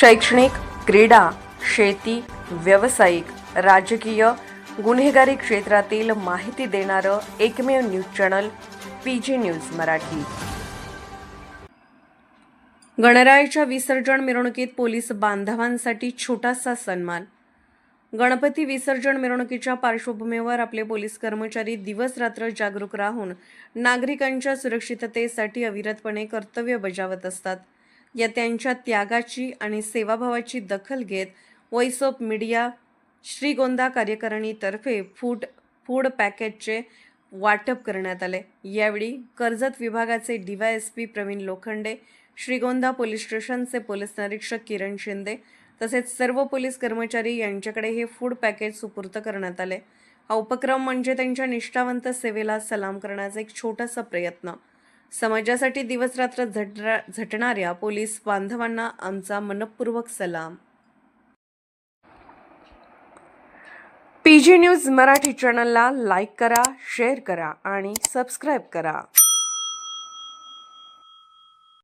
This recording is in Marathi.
शैक्षणिक क्रीडा शेती व्यावसायिक राजकीय गुन्हेगारी क्षेत्रातील माहिती देणारं एकमेव news channel P G news Marathi. गणरायाच्या विसर्जन मिरवणुकीत पोलीस बांधवांसाठी छोटासा सन्मान. गणपती विसर्जन मिरवणुकीच्या पार्श्वभूमीवर आपले पोलीस कर्मचारी दिवस रात्र जागरूक राहून नागरिकांच्या सुरक्षिततेसाठी अविरतपणे कर्तव्य बजावत असतात. या त्यांच्या त्यागाची आणि सेवाभावाची दखल घेत व्हॉइस ऑफ मीडिया श्रीगोंदा कार्यकारिणीतर्फे फूड फूड पॅकेजचे वाटप करण्यात आले. यावेळी कर्जत विभागाचे डीवायएसपी प्रवीण लोखंडे श्रीगोंदा पोलीस स्टेशनचे पोलीस निरीक्षक किरण शिंदे तसेच सर्व पोलीस कर्मचारी यांच्याकडे हे फूड पॅकेज सुपूर्त करण्यात आले. हा उपक्रम म्हणजे त्यांच्या निष्ठावंत सेवेला सलाम करण्याचा एक छोटासा प्रयत्न. समाजासाठी दिवसरात्र झटरा झटणाऱ्या पोलीस बांधवांना आमचा मनपूर्वक सलाम. पी जी न्यूज मराठी चॅनलला लाईक करा शेअर करा आणि सबस्क्राईब करा.